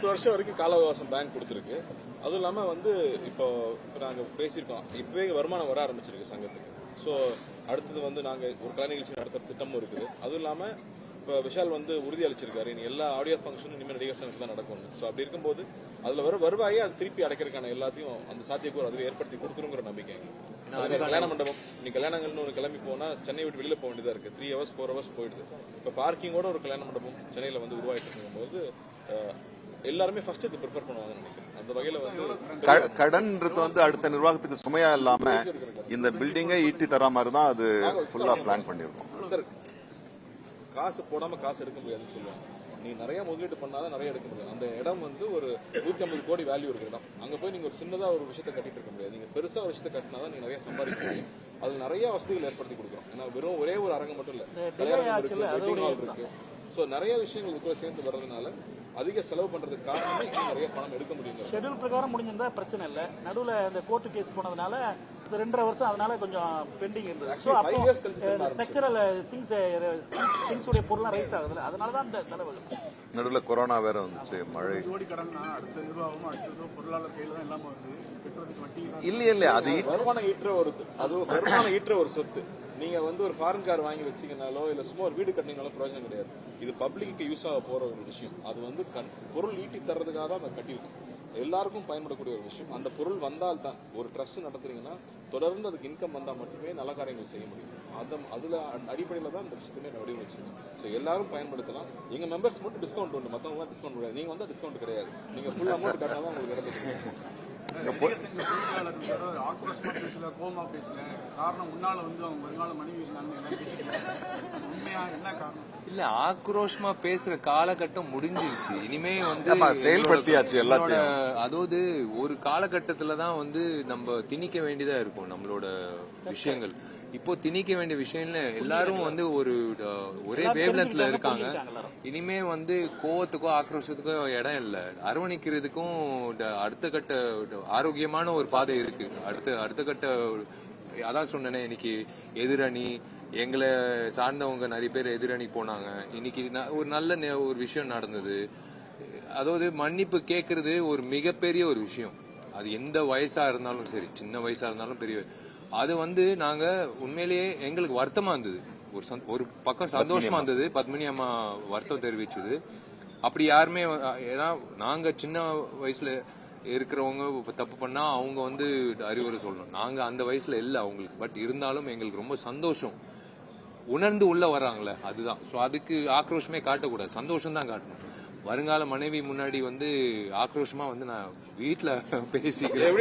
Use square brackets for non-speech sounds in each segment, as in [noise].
பத்து வருஷம் வரைக்கும் கால அவகாசம் பேங்க் கொடுத்துருக்கு. அதுவும் இல்லாம வந்து இப்போ இப்போ நாங்க பேசியிருக்கோம். இப்பவே வருமானம் வர ஆரம்பிச்சிருக்கு சங்கத்துக்கு. ஸோ அடுத்தது வந்து நாங்க ஒரு கலை நிகழ்ச்சி நடத்துற திட்டமும் இருக்குது. அதுவும் இல்லாம இப்போ விஷால் வந்து உறுதி அளிச்சிருக்காரு. இனி எல்லா ஆடியோ ஃபங்க்ஷனும் இனிமேல் நடிகர் சங்கத்தில் தான் நடக்கும் ஸோ அப்படி இருக்கும்போது அதுல வர வருவாயை அது திருப்பி அடைக்கிறதுக்கான எல்லாத்தையும் அந்த சாத்தியக்கூறு அதுவே ஏற்படுத்தி கொடுத்துருங்கிற நம்பிக்கை எங்களுக்கு. கல்யாண மண்டபம். நீ கல்யாணங்கள்னு ஒரு கிளம்பி போனா சென்னை விட்டு வெளியில போக வேண்டியதா இருக்கு. த்ரீ ஹவர்ஸ் ஃபோர் ஹவர்ஸ் போயிடுது. இப்போ பார்க்கிங்கோட ஒரு கல்யாண மண்டபம் சென்னையில வந்து உருவாயிட்டு இருக்கும்போது எல்லாருமே ஃபர்ஸ்ட் இது ப்ரிஃபர் பண்ணுவாங்கன்னு நினைக்கிறேன். அந்த வகையில வந்து கடன்ன்றது வந்து அடுத்த நிர்வாகத்துக்கு சுமையா இல்லாம இந்த பில்டிங்கை ஈட்டி தர மாதிரி தான் அது ஃபுல்லா பிளான் பண்ணிருக்கோம் சார் காசு போடாம காசு எடுக்க முடியாதுன்னு சொல்லுவாங்க. நீ நிறைய முதலீடு பண்ணாதான் நிறைய எடுக்க முடியும் அந்த இடம் வந்து ஒரு நூத்தி ஐம்பது கோடி வேல்யூ இருக்கிற இடம் அங்க போய் நீங்க ஒரு சின்னதா ஒரு விஷயத்தை கட்டிட்டு இருக்க முடியாது. நீங்க பெருசா ஒரு விஷயத்தை கட்டினாதான் நீங்க நிறைய சம்பாதிக்க முடியும். அது நிறைய வசதிகள் ஏற்படுத்தி கொடுக்குறோம். ஏன்னா வெறும் ஒரே ஒரு அரங்கம் மட்டும் இல்ல. இருக்கு. சோ நிறைய விஷயங்கள் கூட சேர்ந்து வர்றதுனால அதிக செலவு பண்றதுக்கு காரணமே நிறைய பணம் எடுக்க முடியும் ஷெட்யூல் பிரகாரம் முடிஞ்சிருந்தா பிரச்சனை இல்லை. நடுவில் இந்த கோர்ட்டு கேஸ் போனதுனால இந்த ரெண்டரை வருஷம் அதனால கொஞ்சம் பெண்டிங் இருந்தது. ஸோ அப்போ ஸ்ட்ரக்சரல் திங்ஸ் திங்ஸுடைய பொருள்லாம் ரைஸ் ஆகுதுல்ல. அதனால தான் இந்த செலவு. நடுவில் கொரோனா வேற வந்துச்சு மழை. கோடி கடன்னா அடுத்த நிர்வாகமும் அடுத்தது பொருளாளர் கையில தான் எல்லாமே வருது. இல்லையே இல்லையா அது வருமானம் ஈட்டுற ஒரு அது வருமானம் ஈட்டுற ஒரு சொத்து. நீங்க வந்து ஒரு ஃபாரின் கார் வாங்கி வச்சீங்கனாலோ இல்ல சும்மா ஒரு வீடு கட்டினீங்களோ பிரயோஜனம் கிடையாது. இது பப்ளிக்கு யூஸ் ஆக போற ஒரு விஷயம். அது வந்து கண்- பொருள் ஈட்டி தர்றதுக்காக தான் அதை கட்டியிருக்கும். எல்லாருக்கும் பயன்படக்கூடிய ஒரு விஷயம். அந்த பொருள் வந்தால் தான் ஒரு ட்ரஸ்ட் நடத்துறீங்கன்னா தொடர்ந்து அதுக்கு இன்கம் வந்தா மட்டுமே நல்ல காரியங்கள் செய்ய முடியும். அது அதுல அடிப்படையில தான் இந்த விஷயத்துமே வடிவமைச்சிருக்கோம் ஸோ எல்லாரும் பயன்படுத்தலாம். எங்க மெம்பர்ஸ் மட்டும் டிஸ்கவுண்ட் உண்டு. மத்தவங்க டிஸ்கவுண்ட் கிடையாது நீங்க வந்து டிஸ்கவுண்ட் கிடையாது. நீங்க ஃபுல் அமௌண்ட் கட்டினா தான் உங்களுக்கு இடத்துக்கு கோமா காரணம் முன்னால வந்து அவங்க மனைவி உண்மையா என்ன காரணம்? இல்ல ஆக்ரோஷமா பேசுற காலகட்டம் முடிஞ்சிருச்சு. இனிமே வந்து செயல்படுத்தியாச்சு எல்லாத்தையும். அதாவது ஒரு காலகட்டத்துல தான் வந்து நம்ம திணிக்க வேண்டியதா இருக்கும் நம்மளோட விஷயங்கள். இப்போ திணிக்க வேண்டிய விஷயம்ல எல்லாரும் வந்து ஒரு ஒரே வேவ்லென்த்ல இருக்காங்க. இனிமே வந்து கோவத்துக்கோ ஆக்ரோஷத்துக்கோ இடம் இல்ல. அரவணைக்கிறதுக்கும் அடுத்த கட்ட ஆரோக்கியமான ஒரு பாதை இருக்கு. அடுத்த அடுத்த கட்ட அதான் சொன்னேனே இன்னைக்கு எதிரணி எங்களை சார்ந்தவங்க நிறைய பேர் எதிரணி போனாங்க. இன்னைக்கு ந- ஒரு நல்ல ஒரு விஷயம் நடந்தது. அதாவது மன்னிப்பு கேட்கறது ஒரு மிகப்பெரிய ஒரு விஷயம். அது எந்த வயசா இருந்தாலும் சரி சின்ன வயசா இருந்தாலும் பெரிய அது வந்து நாங்க உண்மையிலேயே எங்களுக்கு வருத்தமா இருந்தது. ஒரு ஒரு பக்கம் சந்தோஷமா இருந்தது. பத்மினி அம்மா வருத்தம் தெரிவிச்சது. அப்படி யாருமே ஏன்னா நாங்க சின்ன வயசுல இருக்கிறவங்க தப்பு பண்ணா அவங்க வந்து அறிவுரை சொல்லணும். நாங்க அந்த வயசுல இல்ல அவங்களுக்கு. பட் இருந்தாலும் எங்களுக்கு ரொம்ப சந்தோஷம். உணர்ந்து உள்ள வர்றாங்களே அதுதான். சோ அதுக்கு ஆக்ரோஷமே காட்டக்கூடாது. சந்தோஷம் தான் காட்டணும். வருங்கால மனைவி முன்னாடி வந்து ஆக்ரோஷமா வந்து நான் வீட்டுல [laughs] பேசிக்கிறேன். [laughs]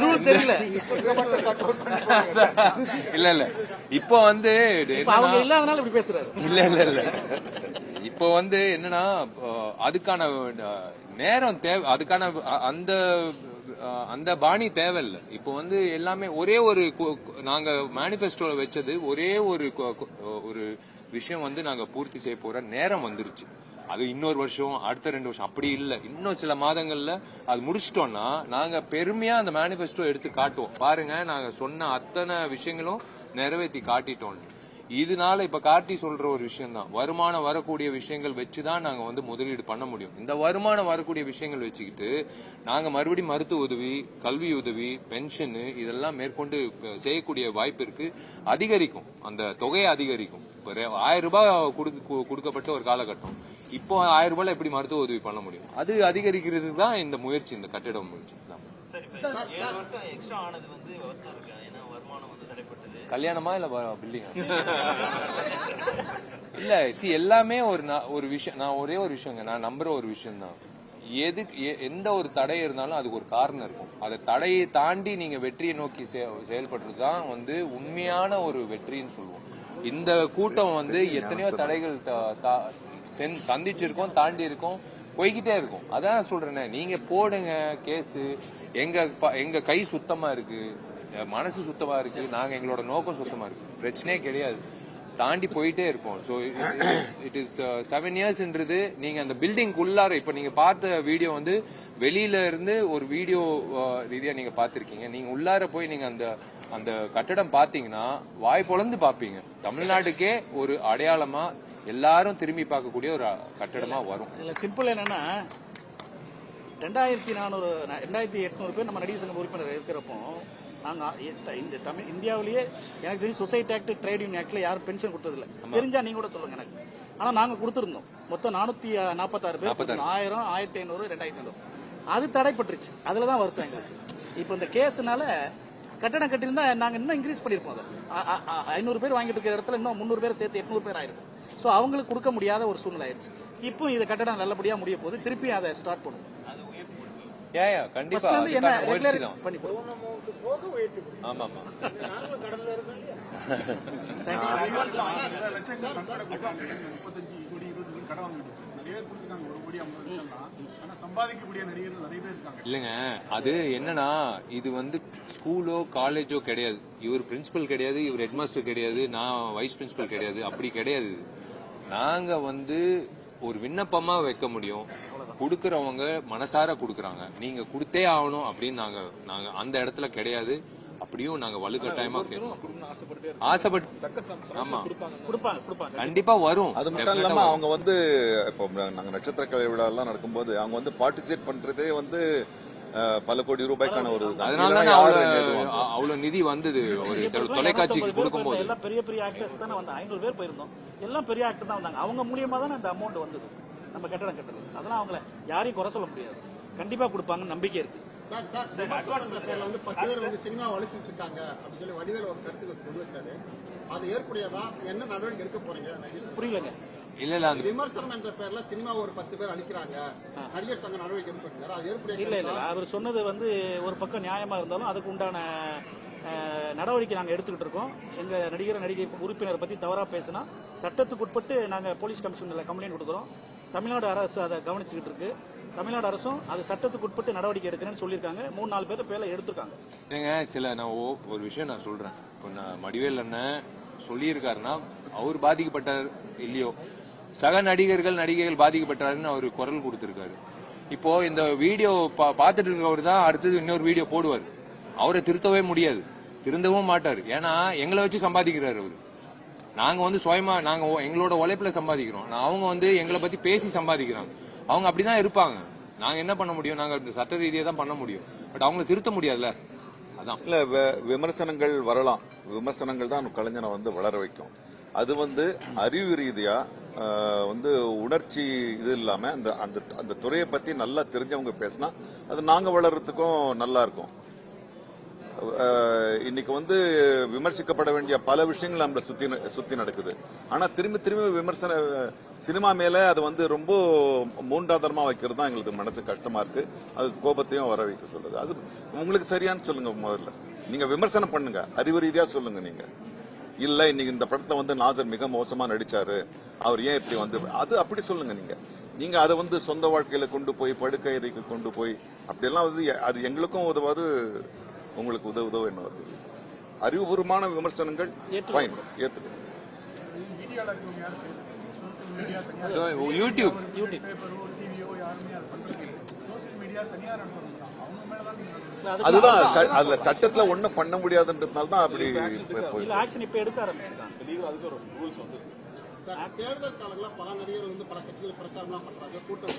ரூல் தெரியல. இல்ல இல்ல. இப்போ வந்து இல்ல இல்ல இல்ல. இப்போ வந்து என்னன்னா அதுக்கான நேரம் தேவை அதுக்கான அந்த அந்த பாணி தேவையில்லை. இப்போ வந்து எல்லாமே ஒரே ஒரு நாங்க மேனிஃபெஸ்டோல வச்சது ஒரே ஒரு ஒரு விஷயம் வந்து நாங்க பூர்த்தி செய்ய போற நேரம் வந்துருச்சு. அது இன்னொரு வருஷம் அடுத்த ரெண்டு வருஷம் அப்படி இல்லை. இன்னும் சில மாதங்கள்ல அது முடிச்சிட்டோம்னா நாங்க பெருமையா அந்த மேனிஃபெஸ்டோ எடுத்து காட்டுவோம். பாருங்க நாங்க சொன்ன அத்தனை விஷயங்களும் நிறைவேற்றி காட்டிட்டோம். இதனால இப்ப கார்த்தி சொல்ற ஒரு விஷயம் தான் வருமானம் வரக்கூடிய விஷயங்கள் வச்சுதான் நாங்க வந்து முதலீடு பண்ண முடியும். இந்த வருமானம் வரக்கூடிய விஷயங்கள் வச்சுக்கிட்டு நாங்க மறுபடியும் மருத்துவ உதவி கல்வி உதவி பென்ஷனு இதெல்லாம் மேற்கொண்டு செய்யக்கூடிய வாய்ப்பு இருக்கு. அதிகரிக்கும். அந்த தொகையை அதிகரிக்கும். ஆயிரம் ரூபாய் கொடுக்கப்பட்ட ஒரு காலகட்டம். இப்போ ஆயிரம் ரூபாய்ல எப்படி மருத்துவ உதவி பண்ண முடியும்? அது அதிகரிக்கிறது தான் இந்த முயற்சி இந்த கட்டிட முயற்சி. தான் கல்யாணமா இல்ல பில்டிங் இல்ல சி எல்லாமே ஒரு ஒரு விஷயம் நான் ஒரே ஒரு விஷயங்க நான் நம்புற ஒரு விஷயம் தான் எதுக்கு எந்த ஒரு தடை இருந்தாலும் அதுக்கு ஒரு காரணம் இருக்கும். அந்த தடையை தாண்டி நீங்க வெற்றியை நோக்கி செயல்படுறது தான் வந்து உண்மையான ஒரு வெற்றின்னு சொல்லுவோம். இந்த கூட்டம் வந்து எத்தனையோ தடைகள் சந்திச்சிருக்கோம் தாண்டி இருக்கோம் போய்கிட்டே இருக்கும். அதான் நான் சொல்றேனே நீங்க போடுங்க கேஸ் எங்க எங்க கை சுத்தமா இருக்கு மனசு சுத்தமா இருக்கு. நாங்க எங்களோட நோக்கம் சுத்தமா இருக்கு. பிரச்சனையே கிடையாது. தாண்டி போயிட்டே இருப்போம். ஸோ இட் இஸ் செவன் இயர்ஸ்ன்றது நீங்க அந்த பில்டிங் உள்ளார இப்ப நீங்க பார்த்த வீடியோ வந்து வெளியில இருந்து ஒரு வீடியோ uh, ரீதியா நீங்க பாத்திருக்கீங்க நீங்க உள்ளார போய் நீங்க அந்த அந்த கட்டடம் பாத்தீங்கன்னா வாய் பொழந்து பாப்பீங்க தமிழ்நாட்டுக்கே ஒரு அடையாளமா எல்லாரும் திரும்பி பார்க்கக்கூடிய ஒரு கட்டடமா வரும். இதுல சிம்பிள் என்னன்னா ரெண்டாயிரத்தி நானூறு ரெண்டாயிரத்தி எட்நூறு பேர் நம்ம நடிகர் சங்க உறுப்பினர் இருக்கிறப்போ நாங்க இந்த- தமிழ் இந்தியாவிலேயே எனக்கு தெரிஞ்சு சொசைட்டி ஆக்ட் ட்ரேட் யூனியன் ஆக்ட்ல யாரும் பென்ஷன் கொடுத்ததில்ல. தெரிஞ்சா நீங்க கூட சொல்லுங்க எனக்கு. ஆனா நாங்க கொடுத்திருந்தோம். மொத்தம் நானூத்தி நாற்பத்தாறு பேர். ஆயிரம் ஆயிரத்தி ஐநூறு ரெண்டாயிரத்தி ஐநூறு. அது தடைப்பட்டுருச்சு. அதுல தான் வருத்தம் எங்களுக்கு. இப்போ இந்த கேஸ்னால கட்டணம் கட்டியிருந்தா நாங்க இன்னும் இன்க்ரீஸ் பண்ணிருப்போம் அதை. ஐநூறு பேர் வாங்கிட்டு இருக்கிற இடத்துல இன்னும் முந்நூறு பேர் சேர்த்து எட்நூறு பேர் ஆயிருக்கும். ஸோ அவங்களுக்கு கொடுக்க முடியாத ஒரு சூழ்நிலை ஆயிருச்சு. இப்போ இந்த கட்டணம் நல்லபடியா முடிய போது திருப்பி அதை ஸ்டார்ட் பண்ணுவோம் ஏன், கண்டிப்பா. என்ன முயற்சி தான் பண்ணி ஆமா ஆமா இல்லைங்க அது என்னன்னா இது வந்து ஸ்கூலோ காலேஜோ கிடையாது. இவர் பிரின்சிபல் கிடையாது இவர் ஹெட்மாஸ்டர் கிடையாது நான் வைஸ் பிரின்சிபல் கிடையாது. அப்படி கிடையாது. நாங்க வந்து ஒரு விண்ணப்பமா வைக்க முடியும். கொடுக்கறவங்க மனசார கொடுக்கறாங்க. நீங்க கொடுத்தே ஆகணும் அப்படின்னு நாங்க நாங்க அந்த இடத்துல கிடையாது. அப்படியும் நாங்க வலுக்கட்டாயமா கேட்கணும் ஆசைப்பட்டு ஆமா. கண்டிப்பா வரும். அது மட்டும் இல்லாம அவங்க வந்து இப்போ நாங்க நட்சத்திர கலை விழா எல்லாம் நடக்கும்போது அவங்க வந்து பார்ட்டிசிபேட் பண்றதே வந்து அஹ், பல கோடி ரூபாய்க்கான ஒரு. அதனால தானே அவ்வளவு நிதி வந்தது ஒரு தொலைக்காட்சிக்கு கொடுக்கும்போது. எல்லாம் பெரிய பெரிய ஆக்டர்ஸ் தானே வந்தாங்க. ஐநூறு பேர் போயிருந்தோம். எல்லாம் பெரிய ஆக்டர் தான் வந்தாங்க. அவங்க மூலியமா தானே அந்த அமௌண்ட் வந்தது. நம்ம கட்டடம் கட்டுறது அதெல்லாம் அவங்கள யாரையும் குறை சொல்ல முடியாது. கண்டிப்பா கொடுப்பாங்க நம்பிக்கை இருக்கு. சார் சார் பேர்ல வந்து பத்து பேர் வந்து சினிமா வலிச்சுட்டு இருக்காங்க அப்படின்னு சொல்லி வடிவேல் ஒரு கருத்துக்கள் கொண்டு வச்சாரு. அது ஏற்புடையதா? என்ன நடவடிக்கை எடுக்க போறீங்க? நடிகர் புரியலங்க. இல்ல விமர்சனம் என்ற பேர்ல சினிமா ஒரு பத்து பேர் அழிக்கிறாங்க. நடிகர் சங்க நடவடிக்கை எடுப்பாங்க அது ஏற்புடைய இல்ல இல்ல அவர் சொன்னது வந்து ஒரு பக்கம் நியாயமா இருந்தாலும் அதுக்கு உண்டான நடவடிக்கை நாங்க எடுத்துக்கிட்டு இருக்கோம். எங்க நடிகர் நடிகை உறுப்பினர் பத்தி தவறா பேசினா சட்டத்துக்கு உட்பட்டு நாங்க போலீஸ் கமிஷன்ல கம்ப்ளைண்ட் கொடுக்குறோம். தமிழ்நாடு அரசு அதை கவனிச்சுக்கிட்டு இருக்கு. தமிழ்நாடு அரசும் அது சட்டத்துக்கு உட்பட்டு நடவடிக்கை எடுக்கிறேன்னு சொல்லியிருக்காங்க. மூணு நாலு பேர் பேர்ல எடுத்திருக்காங்க. ஏங்க சில நான் ஓ- ஒரு விஷயம் நான் சொல்றேன். இப்போ நான் மடிவேல் அண்ணன் சொல்லியிருக்காருன்னா அவர் பாதிக்கப்பட்டார் இல்லையோ? சக நடிகர்கள் நடிகைகள் பாதிக்கப்பட்டாருன்னு அவர் குரல் கொடுத்திருக்காரு. இப்போ இந்த வீடியோ பா- பார்த்துட்டு இருக்கவர் தான் அடுத்தது இன்னொரு வீடியோ போடுவார். அவரை திருத்தவே முடியாது. திருந்தவும் மாட்டார். ஏன்னா எங்களை வச்சு சம்பாதிக்கிறார் அவர். நாங்க வந்து சுயமா நாங்க ஒ- எங்களோட உழைப்புல சம்பாதிக்கிறோம். அவங்க வந்து எங்களை பத்தி பேசி சம்பாதிக்கிறாங்க. அவங்க அப்படிதான் இருப்பாங்க. நாங்க என்ன பண்ண முடியும்? நாங்க இந்த சட்ட ரீதியா தான் பண்ண முடியும். பட் அவங்கள திருத்த முடியாதுல்ல? அதான். இல்ல விமர்சனங்கள் வரலாம். விமர்சனங்கள் தான் கலைஞனை வந்து வளர வைக்கும். அது வந்து அறிவு ரீதியா வந்து உணர்ச்சி இது இல்லாம அந்த அந்த அந்த துறையை பத்தி நல்லா தெரிஞ்சவங்க பேசினா அது நாங்க வளர்றதுக்கும் நல்லா இருக்கும். இன்னைக்கு வந்து விமர்சிக்கப்பட வேண்டிய பல விஷயங்கள் நம்மள சுத்தி ந- சுத்தி நடக்குது. ஆனா திரும்பி திரும்பி விமர்சன சினிமா மேல அது வந்து ரொம்ப மூன்றாதாரமா வைக்கிறது தான் எங்களுக்கு மனசு கஷ்டமா இருக்கு. அது கோபத்தையும் வர வைக்க சொல்லுது. அது உங்களுக்கு சரியான்னு சொல்லுங்க முதல்ல. நீங்க விமர்சனம் பண்ணுங்க. அறிவு ரீதியா சொல்லுங்க நீங்க. இல்ல இன்னைக்கு இந்த படத்தை வந்து நாசர் மிக மோசமா நடிச்சாரு. அவர் ஏன் இப்படி வந்து அது அப்படி சொல்லுங்க நீங்க. நீங்க அதை வந்து சொந்த வாழ்க்கையில கொண்டு போய் படுக்கை அறைக்கு கொண்டு போய் அப்படியெல்லாம் வந்து அது எங்களுக்கும் உதவாது உங்களுக்கு உதவு உதவு என்ன வருது? அறிவுபூர்வமான விமர்சனங்கள் ஃபைன் So, யூடியூப். அதுதான் அதுல சட்டத்துல ஒண்ணும் பண்ண முடியாதுன்றதுனால தான் அப்படி ஆக்ஷன் இப்ப எடுக்க ஆரம்பிச்சிருக்காங்க லீகல் அதுக்கு ஒரு ரூல்ஸ் வந்து. சார் தேர்தல் காலங்களில் பல நடிகர்கள் வந்து பல கட்சிகள் பிரச்சாரம்லாம் பண்றாங்க கூட்டம்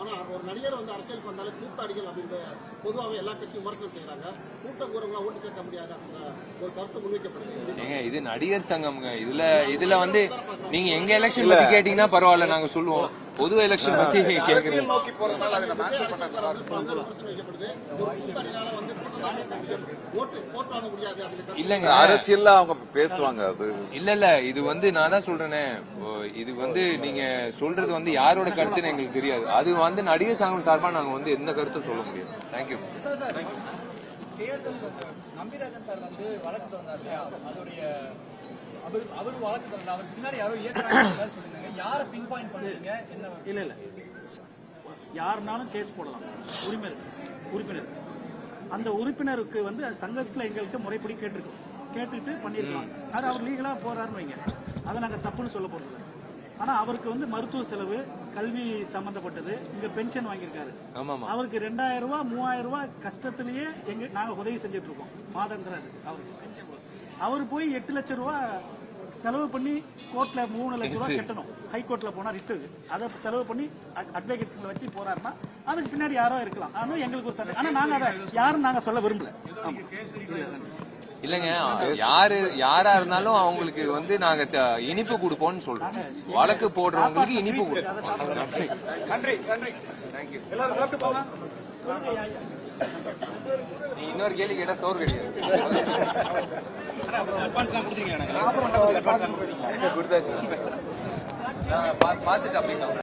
ஆனா ஒரு நடிகர் வந்து அரசியலுக்கு வந்தாலே கூட்டாளிகள் அப்படின்ற பொதுவாகவே எல்லா கட்சியும் விமர்சனம் செய்யறாங்க கூட்டம் கூறவங்களா ஓட்டு சேர்க்க முடியாது அப்படின்ற ஒரு கருத்து முன்வைக்கப்படுது. இது நடிகர் சங்கம்ங்க. இதுல இதுல வந்து நீங்க எங்க எலெக்ஷன் பத்தி கேட்டீங்கன்னா பரவாயில்ல நாங்க சொல்லுவோம். பொது எலெக்ஷன் பத்தி கேக்குறீங்க. நோக்கி போறதுனால அதை இல்லங்க. அரசியல்ல அவங்க பேசுவாங்க அது. இல்ல இல்ல இது வந்து நான் தான் சொல்றேனே. இது வந்து நீங்க சொல்றது வந்து யாரோட கருத்துன்னு எங்களுக்கு தெரியாது. அது வந்து நடிகர் சங்கம் சார்பா நாங்க வந்து எந்த கருத்தும் சொல்ல முடியாது. தேங்க்யூ தேர்தல் நம்பிராஜன் சார் வந்து வழக்கு தொடர்ந்தார் இல்லையா? அதோடைய அவர் அவர் வழக்கு தொடர்ந்தார் அவர் பின்னாடி யாரோ இயக்குறாங்க சொல்லிருந்தாங்க யாரை பின் பாயிண்ட் பண்றீங்க என்ன இல்ல இல்ல. யாருனாலும் கேஸ் போடலாம். உரிமை உறுப்பினர். அந்த உறுப்பினருக்கு வந்து சங்கத்துல எங்களுக்கு முறைப்படி கேட்டிருக்கோம். கேட்டுட்டு பண்ணிருக்கலாம். அது அவர் லீகலா போறாருன்னு வைங்க. அதை நாங்க தப்புன்னு சொல்ல போறது இல்ல. ஆனா அவருக்கு வந்து மருத்துவ செலவு கல்வி சம்பந்தப்பட்டது. இங்க பென்ஷன் வாங்கியிருக்காரு. ஆமாமா. அவருக்கு ரெண்டாயிரம் ரூபாய் மூவாயிரம் ரூபாய் கஷ்டத்திலேயே எங்க நாங்க உதவி செஞ்சுட்டு இருக்கோம். மாதந்திராது அவருக்கு. அவர் போய் எட்டு லட்சம் ரூபாய் செலவு பண்ணி கோர்ட்ல மூணு லட்சம் ரூபாய் கட்டணும். ஹை கோர்ட்ல போனா ரிட்டு அதை செலவு பண்ணி அட்வொகேட்ஸ்ல வச்சு போறாருன்னா அதுக்கு பின்னாடி யாரோ இருக்கலாம். ஆனா எங்களுக்கு ஒரு சந்தேகம். ஆனா நாங்க அதை யாரும் நாங்க சொல்ல விரும்பல. இல்லங்க யாரு யாரா இருந்தாலும் அவங்களுக்கு வந்து நாங்க இனிப்பு கொடுப்போம்னு சொல்றோம். வழக்கு போடுறவங்களுக்கு இனிப்பு கொடுப்போம். நன்றி. நன்றி தேங்க்யூ எல்லாரும் சாப்பிட்டு போங்க. நீ இன்னொரு கேள்வி கேட்டா சோறு கிடையாது. [laughs] கொடுத்தாச்சு. பா- பார்த்துட்டு அப்படின்னா